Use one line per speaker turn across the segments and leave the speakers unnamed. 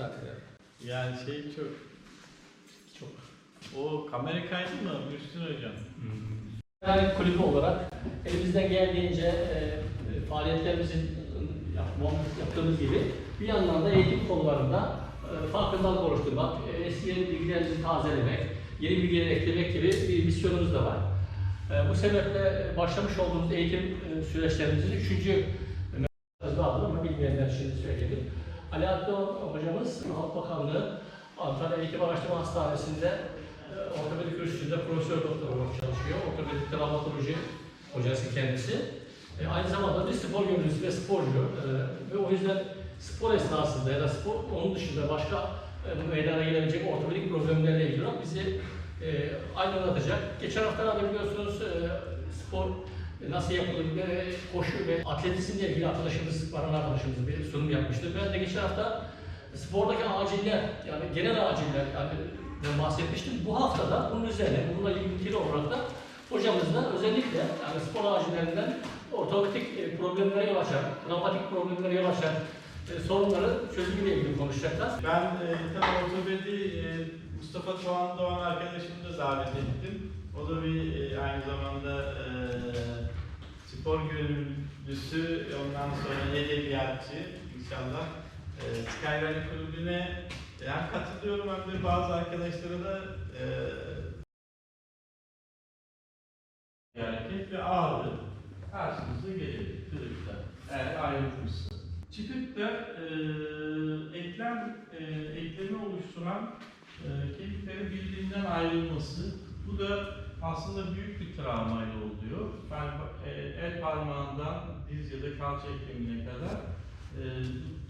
58 tane ya.
Yani şey çok...
Çok.
O kamera kaydı mı Müslüm Hocam?
Yani kulübü olarak elimizden geldiğince e, e, faaliyetlerimizin e, yapma- yaptığımız gibi bir yandan da eğitim konularında e, farkındalık oluşturmak, e, eski bilgilerimizi tazelemek, yeni bilgiler eklemek gibi bir misyonumuz da var. E, bu sebeple başlamış olduğumuz eğitim e, süreçlerimizin üçüncü aldım ama bilmeyenler şimdi söyleyelim. Ali Adlı hocamız Halk Bakanlığı Antalya Eğitim Araştırma Hastanesi'nde e, ortopedik kürsüsünde profesör doktor olarak çalışıyor. Ortopedik travmatoloji hocası kendisi. E, aynı zamanda bir spor yöneticisi ve sporcu. E, ve o yüzden spor esnasında ya da spor onun dışında başka e, meydana gelebilecek ortopedik problemlerle ilgili bizi e, aydınlatacak. Geçen haftalarda biliyorsunuz e, spor nasıl yapılır ve koşu ve atletizmle ilgili arkadaşımız, Baran arkadaşımız bir sunum yapmıştı. Ben de geçen hafta spordaki aciller, yani genel aciller yani ben bahsetmiştim. Bu hafta da bunun üzerine, bununla ilgili olarak da hocamızla özellikle yani spor acillerinden ortopedik e, problemlere yol açan, travmatik problemlere yol açan e, sorunları çözümüyle ilgili konuşacaklar.
Ben e, tabii ortopedi e, Mustafa Doğan Doğan arkadaşımı da davet ettim. O da bir e, aynı zamanda e, spor gönüllüsü, ondan sonra edebiyatçı inşallah. E, Skyrunning kulübüne hem katılıyorum hem de bazı arkadaşlara da e, hareket ve ağrı karşınıza gelebilir kırıkta eğer ayrılmışsa. Çıkıp da e, eklem e, eklemi oluşturan e, kemiklerin birbirinden ayrılması. Bu da aslında büyük bir travmayla oluyor. Ben e, el parmağından diz ya da kalça eklemine kadar e,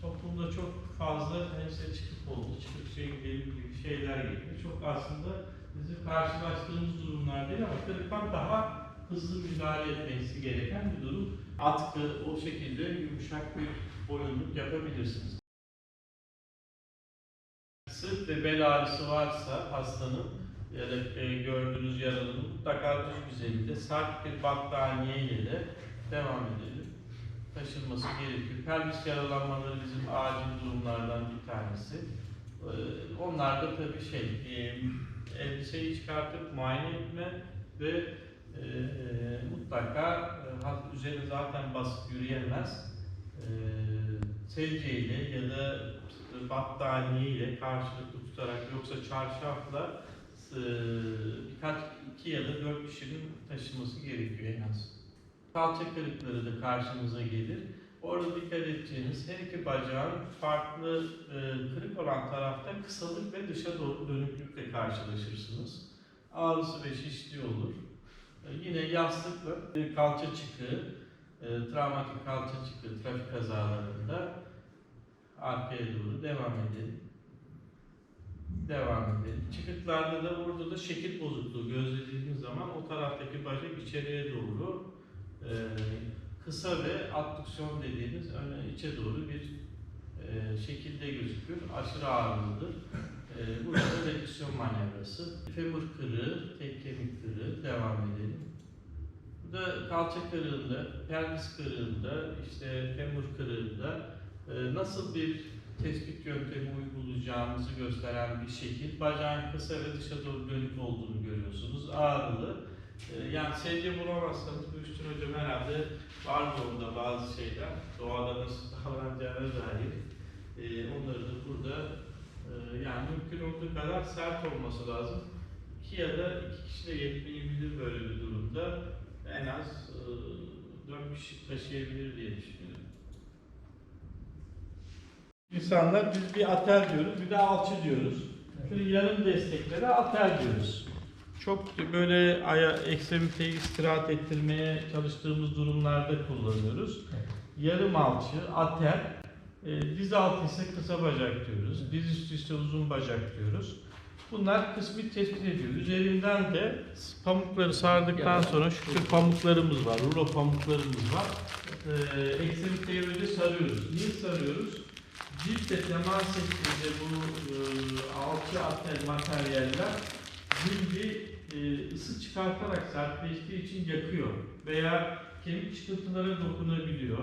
toplumda çok fazla işte çıkık oldu, çıkık şey gibi gibi şeyler geliyor. Çok aslında bizim karşılaştığımız durumlar değil ama kırıklar daha hızlı müdahale etmesi gereken bir durum. Atkı o şekilde yumuşak bir boyunluk yapabilirsiniz. Sırt ve bel ağrısı varsa hastanın ya da e, gördüğünüz yaralının mutlaka düz yüzeyinde sert bir battaniye ile devam edelim. Taşınması gerekiyor. Pelvis yaralanmaları bizim acil durumlardan bir tanesi. Ee, Onlar da tabii şey, e, elbiseyi çıkartıp muayene etme ve e, e, mutlaka e, üzerine zaten basıp yürüyemez. E, sedyeyle ya da battaniye ile karşılıklı tutarak yoksa çarşafla e, birkaç iki ya da dört kişinin taşıması gerekiyor en az. Kalça kırıkları da karşımıza gelir. Orada dikkat edeceğiniz her iki bacağın farklı e, kırık olan tarafta kısalık ve dışa doğru dönüklükle karşılaşırsınız. Ağrısı ve şişliği olur. E, yine yastıkla e, kalça çıkığı, e, travmatik kalça çıkığı trafik kazalarında arkaya doğru devam edelim. Devam edelim. Çıkıklarda da burada da şekil bozukluğu gözlediğimiz zaman o taraftaki bacak içeriye doğru e, kısa ve abdüksiyon dediğimiz öne içe doğru bir e, şekilde gözüküyor. Aşırı ağırlıdır. E, burada da redüksiyon manevrası. Femur kırığı, tek kemik kırığı devam edelim. Burada kalça kırığında, pelvis kırığında, işte femur kırığında e, nasıl bir tespit yöntemi uygulayacağımızı gösteren bir şekil. Bacağın kısa ve dışa doğru dönük olduğunu görüyorsunuz. Ağrılı. E, yani sedye bulamazsanız Müslüm Hocam herhalde var orada bazı şeyler. Doğada nasıl davranacağına dair. E, onları da burada e, yani mümkün olduğu kadar sert olması lazım. İki ya da iki kişi de yetmeyebilir böyle bir durumda. En az e, dört kişi taşıyabilir diye düşünüyorum. İnsanlar biz bir atel diyoruz, bir de alçı diyoruz. Şöyle yarım desteklere atel diyoruz. Çok böyle aya, ekstremiteyi istirahat ettirmeye çalıştığımız durumlarda kullanıyoruz. Yarım alçı, atel, e, diz altı ise kısa bacak diyoruz. Diz üstü ise uzun bacak diyoruz. Bunlar kısmi tespit ediyor. Üzerinden de pamukları sardıktan sonra şu tür pamuklarımız var, rulo pamuklarımız var. E, ekstremiteyi böyle sarıyoruz. Niye sarıyoruz? Ciltle temas ettiğinde bu e, alçı atel materyaller cildi e, ısı çıkartarak sertleştiği için yakıyor veya kemik çıkıntılara dokunabiliyor.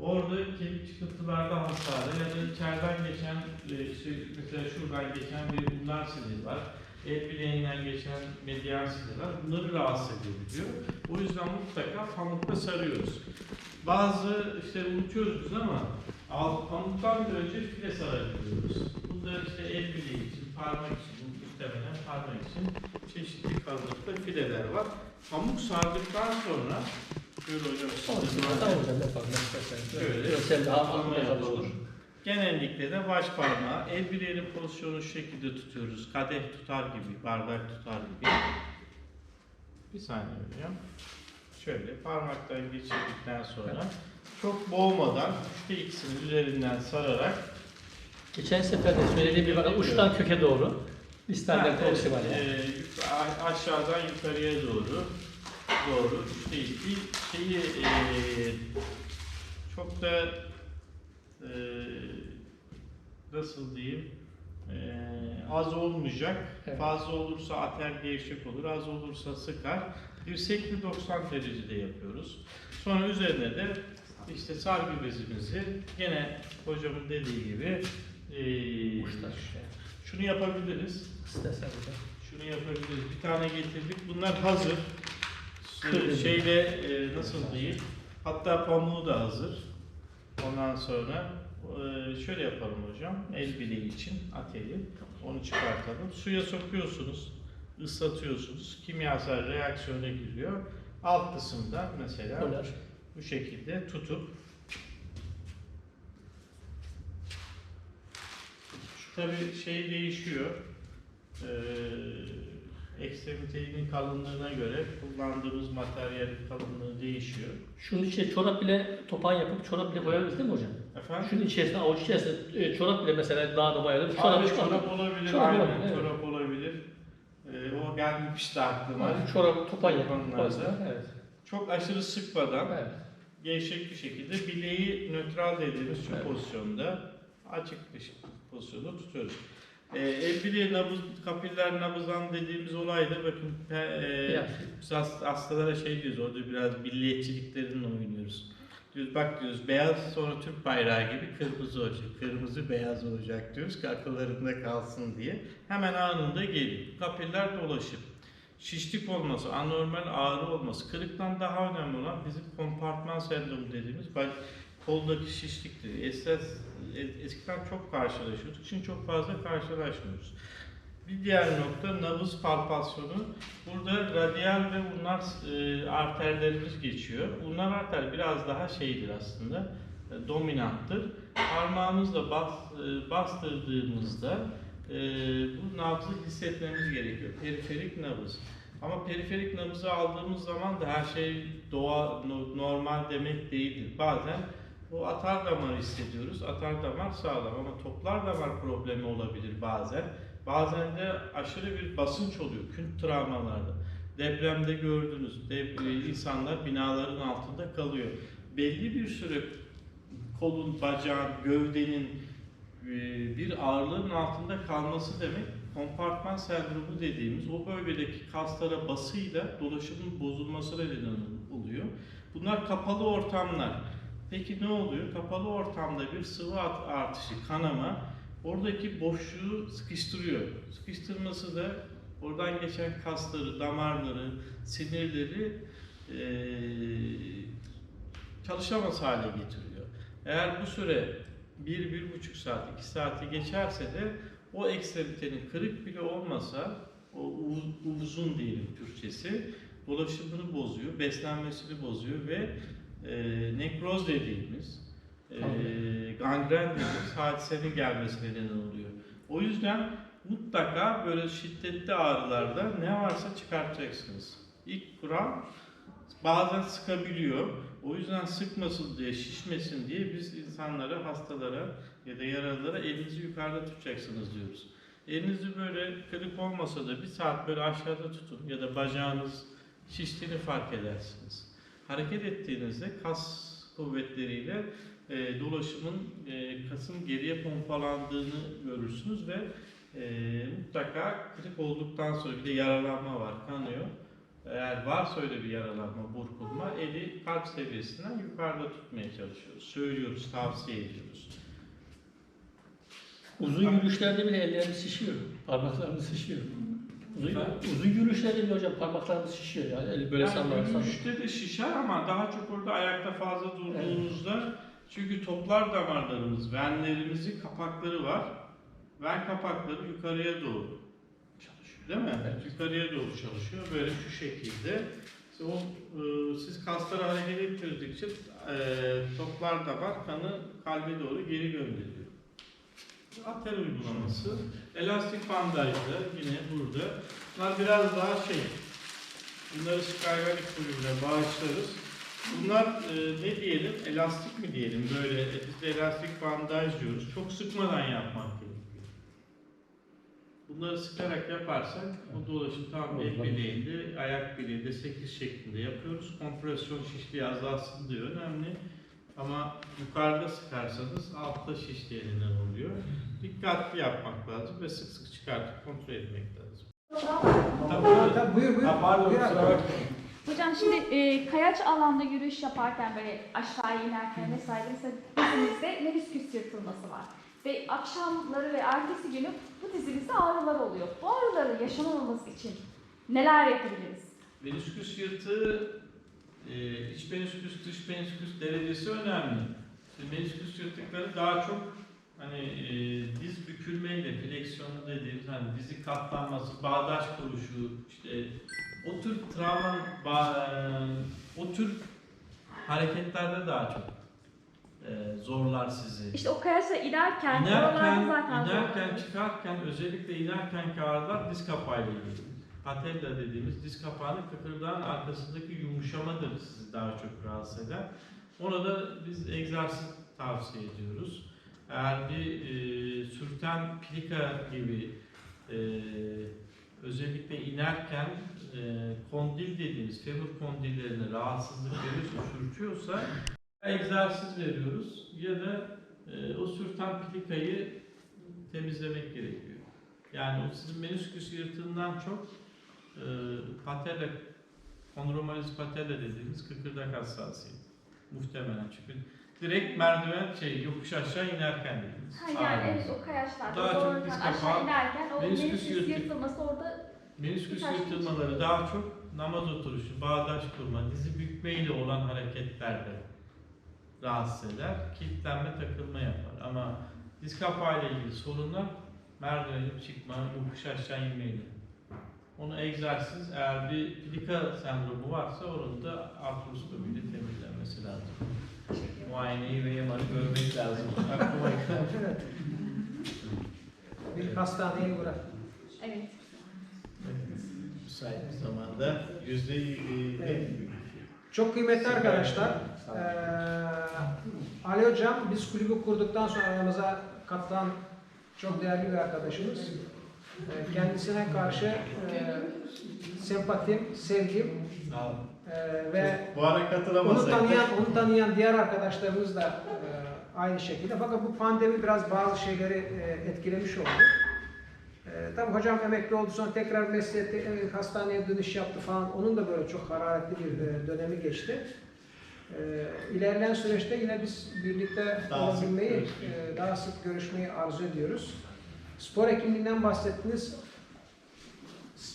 Orada kemik çıkıntılarda hasarı ya da içeriden geçen, e, işte mesela şuradan geçen bir bunlar sinir var. El bileğinden geçen medyan sinir var. Bunları rahatsız edebiliyor. O yüzden mutlaka pamukla sarıyoruz. Bazı işte unutuyoruz biz ama pamuktan bir önce file sarabiliyoruz. Bunda işte el bileği için, parmak için, muhtemelen parmak için çeşitli kalınlıkta fileler var. Pamuk sardıktan sonra şöyle hocam size. Şöyle.
Olur.
Genellikle de baş parmağı, el bileğinin pozisyonu şu şekilde tutuyoruz. Kadeh tutar gibi, bardak tutar gibi. Bir saniye hocam. Şöyle parmaktan geçirdikten sonra çok boğmadan üçte ikisinin üzerinden sararak
Geçen sefer de söylediğim bir bakın uçtan köke doğru. Standart
evet,
var yani.
e, aşağıdan yukarıya doğru doğru üçte iki şeyi e, çok da e, nasıl diyeyim e, az olmayacak.
Evet.
Fazla olursa ater gevşek olur, az olursa sıkar. Dirsekli 90 derecede yapıyoruz. Sonra üzerine de işte sargı bezimizi gene hocamın dediği gibi e, şunu yapabiliriz.
İstersen hocam.
Şunu yapabiliriz. Bir tane getirdik. Bunlar hazır.
Kırmızı.
Şeyle e, nasıl diyeyim? Hatta pamuğu da hazır. Ondan sonra e, şöyle yapalım hocam. El bileği için ateli. Onu çıkartalım. Suya sokuyorsunuz. Islatıyorsunuz. Kimyasal reaksiyona giriyor. Alt kısımda mesela
Polar.
bu şekilde tutup tabi şey değişiyor. Ee, ekstremitenin kalınlığına göre kullandığımız materyalin kalınlığı değişiyor.
Şunun içine çorap bile topan yapıp çorap bile koyarız değil mi hocam?
Efendim?
Şunun içerisine, avuç içerisine e, çorap bile mesela dağda bayılır.
Çorap, Abi, çorap olabilir,
Çorap
aynen.
olabilir.
Çorap olabilir. Ee, o gelmemişti aklıma.
Yani çorap topan yapıp
Topanlarda.
koyarız. Evet.
Çok aşırı sıkmadan
Evet.
gevşek bir şekilde bileği nötral dediğimiz şu
Evet.
pozisyonda açık bir pozisyonda tutuyoruz. Ee, el bileği nabız, kapiller nabızdan dediğimiz olayda bakın e, biz hast- hastalara şey diyoruz orada biraz milliyetçiliklerinle oynuyoruz. Diyoruz bak diyoruz beyaz sonra Türk bayrağı gibi kırmızı olacak. Kırmızı beyaz olacak diyoruz ki akıllarında kalsın diye. Hemen anında geliyor. Kapiller dolaşır. Şişlik olması, anormal ağrı olması, kırıktan daha önemli olan bizim kompartman sendromu dediğimiz bak koldaki şişliktir. Esas, es- eskiden çok karşılaşıyorduk, şimdi çok fazla karşılaşmıyoruz. Bir diğer nokta nabız palpasyonu. Burada radyal ve ulnar e, arterlerimiz geçiyor. Ulnar arter biraz daha şeydir aslında, e, dominanttır. Parmağımızla bas, e, bastırdığımızda e, bu nabzı hissetmemiz gerekiyor. Periferik nabız. Ama periferik nabızı aldığımız zaman da her şey doğa no- normal demek değildir. Bazen o atar damarı hissediyoruz. Atar damar sağlam ama toplar damar problemi olabilir bazen. Bazen de aşırı bir basınç oluyor künt travmalarda. Depremde gördünüz, dep- e, insanlar binaların altında kalıyor. Belli bir süre kolun, bacağın, gövdenin e, bir ağırlığın altında kalması demek kompartman sendromu dediğimiz o bölgedeki kaslara basıyla dolaşımın bozulması neden oluyor. Bunlar kapalı ortamlar. Peki ne oluyor? Kapalı ortamda bir sıvı artışı, kanama oradaki boşluğu sıkıştırıyor. Sıkıştırması da oradan geçen kasları, damarları, sinirleri eee çalışamaz hale getiriyor. Eğer bu süre 1-1,5 saat, 2 saati geçerse de o ekstremitenin kırık bile olmasa, o uzun diyelim Türkçesi, dolaşımını bozuyor, beslenmesini bozuyor ve e, nekroz dediğimiz, e, gangren dediğimiz hadisenin gelmesine neden oluyor. O yüzden mutlaka böyle şiddetli ağrılarda ne varsa çıkartacaksınız. İlk kural bazen sıkabiliyor. O yüzden sıkmasın diye, şişmesin diye biz insanlara, hastalara ya da yaralılara elinizi yukarıda tutacaksınız diyoruz. Elinizi böyle kırık olmasa da bir saat böyle aşağıda tutun ya da bacağınız şiştiğini fark edersiniz. Hareket ettiğinizde kas kuvvetleriyle e, dolaşımın e, kasın geriye pompalandığını görürsünüz ve e, mutlaka kırık olduktan sonra bir de yaralanma var, kanıyor. Eğer varsa öyle bir yaralanma, burkulma, eli kalp seviyesinden yukarıda tutmaya çalışıyoruz. Söylüyoruz, tavsiye ediyoruz.
Uzun yürüyüşlerde bile ellerimiz şişiyor. Parmaklarımız şişiyor. Uzun, uzun yürüyüşlerde bile hocam parmaklarımız şişiyor yani. El böyle
yani
sallarsan.
yürüyüşte de şişer ama daha çok orada ayakta fazla durduğunuzda çünkü toplar damarlarımız, venlerimizin kapakları var. Ven kapakları yukarıya doğru çalışıyor değil mi?
Evet.
Yukarıya doğru çalışıyor. Böyle şu şekilde. İşte o, e, siz kasları hareket ettirdikçe e, toplar damar kanı kalbe doğru geri gönderiyor. Atel uygulaması. Elastik bandajda yine burada. Bunlar biraz daha şey. Bunları Skywalk kulübüne bağışlarız. Bunlar e, ne diyelim? Elastik mi diyelim? Böyle e, biz de elastik bandaj diyoruz. Çok sıkmadan yapmak gerekiyor. Bunları sıkarak yaparsak o dolaşım tam el bileğinde, ayak bileğinde 8 şeklinde yapıyoruz. Kompresyon şişliği azalsın diye önemli. Ama yukarıda sıkarsanız altta şişliğe neden oluyor. Dikkatli yapmak lazım ve sık sık çıkartıp kontrol etmek lazım.
Tabii, tabii, buyur buyur.
Ha, pardon,
Buyur.
Hocam şimdi e, kayaç alanda yürüyüş yaparken böyle aşağı inerken vesaire dizimizde menisküs yırtılması var. Ve akşamları ve ertesi günü bu dizimizde ağrılar oluyor. Bu ağrıları yaşamaması için neler yapabiliriz?
Menisküs yırtığı, e, iç menisküs, dış menisküs derecesi önemli. Şimdi menisküs yırtıkları daha çok hani e, diz bükülmeyle, fleksiyonu dediğimiz hani dizi katlanması, bağdaş kuruşu, işte o tür travma, ba- o tür hareketlerde daha çok e, zorlar sizi.
İşte o kayaçla inerken,
İnerken,
zaten
inerken, çıkarken özellikle inerken ağrılar diz kapağıyla ilgili. Patella dediğimiz diz kapağının kıkırdağın arkasındaki yumuşamadır sizi daha çok rahatsız eden. Ona da biz egzersiz tavsiye ediyoruz. Eğer bir e, sürten plika gibi e, özellikle inerken e, kondil dediğimiz femur kondillerine rahatsızlık veriyorsa, sürtüyorsa egzersiz veriyoruz ya da e, o sürten plikayı temizlemek gerekiyor. Yani o sizin menisküs yırtığından çok e, patella, kondromalis patella dediğimiz kıkırdak hassasiyeti. Muhtemelen çünkü direkt merdiven şey yokuş aşağı inerken dediğimiz.
Ha, yani evet o kayaçlarda
Daha çok
zorlanırken
diz
aşağı
kapağı,
inerken o
menisküs
menisküs
yırtık.
yırtılması orada
Menisküs
Birkaç
yırtılmaları daha çok namaz oturuşu, bağdaş kurma, dizi bükmeyle olan hareketlerde rahatsız eder. Kilitlenme, takılma yapar. Ama diz kapağıyla ilgili sorunlar merdiven çıkma, yokuş aşağı inmeyle. Onu egzersiz, eğer bir plika sendromu varsa onun da artroskopiyle temizlenmesi lazım. Muayeneyi ve MR'ı görmek lazım. Aklıma gelen.
Bir hastaneye uğra.
evet.
Müsait bir zamanda yüzde
Evet. Çok kıymetli arkadaşlar. Eee Ali Hocam biz kulübü kurduktan sonra aramıza katılan çok değerli bir arkadaşımız. Eee, kendisine karşı eee, sempatim, sevgim Eee, ve
Bu ara
onu tanıyan, onu tanıyan diğer arkadaşlarımız da eee, aynı şekilde. Fakat bu pandemi biraz bazı şeyleri eee, etkilemiş oldu. Ee, tabii hocam emekli oldu sonra tekrar mesleğe, te- e, hastaneye dönüş yaptı falan. Onun da böyle çok hararetli bir e, dönemi geçti. Ee, ilerleyen süreçte yine biz birlikte
Daha sık
olabilmeyi,
görüşmeyi.
e, daha sık görüşmeyi arzu ediyoruz. Spor hekimliğinden bahsettiniz.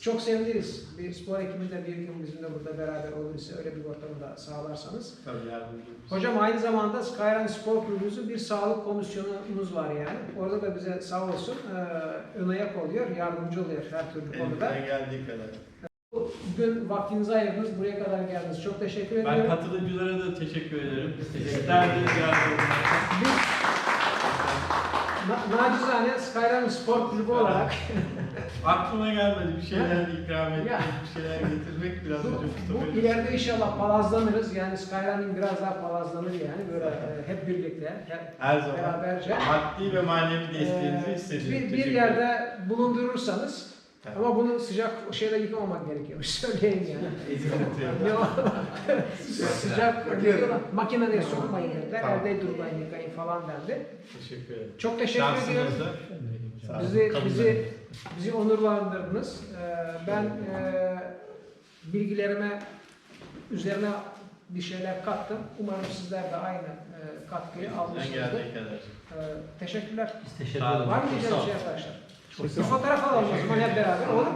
Çok seviniriz. Bir spor hekimi de bir gün bizimle burada beraber olursa öyle bir ortamı da sağlarsanız.
Tabii yardımcı.
Hocam aynı zamanda Skyline Spor Kulübümüzün bir sağlık komisyonumuz var yani. Orada da bize sağ olsun e, ön ayak oluyor, yardımcı oluyor her türlü konuda.
Elimden geldiği kadar.
Bugün vaktinizi ayırdınız, buraya kadar geldiniz. Çok teşekkür
Ben
ediyorum.
katılımcılara da teşekkür ederim. Yardımcı
Biz na- nacizane Skyline Spor Kulübü olarak.
Aklıma gelmedi bir şeyler ikram etmek, bir şeyler getirmek biraz
bu,
önce
bu
Mustafa
ileride inşallah palazlanırız. Yani Skyline'in biraz daha palazlanır yani. Böyle e, hep birlikte, hep
Her zaman.
beraberce.
maddi ve manevi desteğinizi
Ee,
hissediyorum.
bir, bir yerde bulundurursanız
Evet.
Ama bunu sıcak şeyle yıkamamak gerekiyormuş. Söyleyeyim yani. Sıcak makinede sokmayın dediler.
Tamam.
Elde durmayın yıkayın falan dendi.
Teşekkür ederim.
Çok teşekkür ediyorum. Bizi, bizi, bizi onurlandırdınız. Ee, ben e, bilgilerime üzerine bir şeyler kattım. Umarım sizler de aynı e, katkıyı almışsınızdır. Ee, teşekkürler.
Biz teşekkür ederiz.
Var mı diyeceğim şey arkadaşlar? Vocês voltaram a falar, mas uma
liberada é
outra.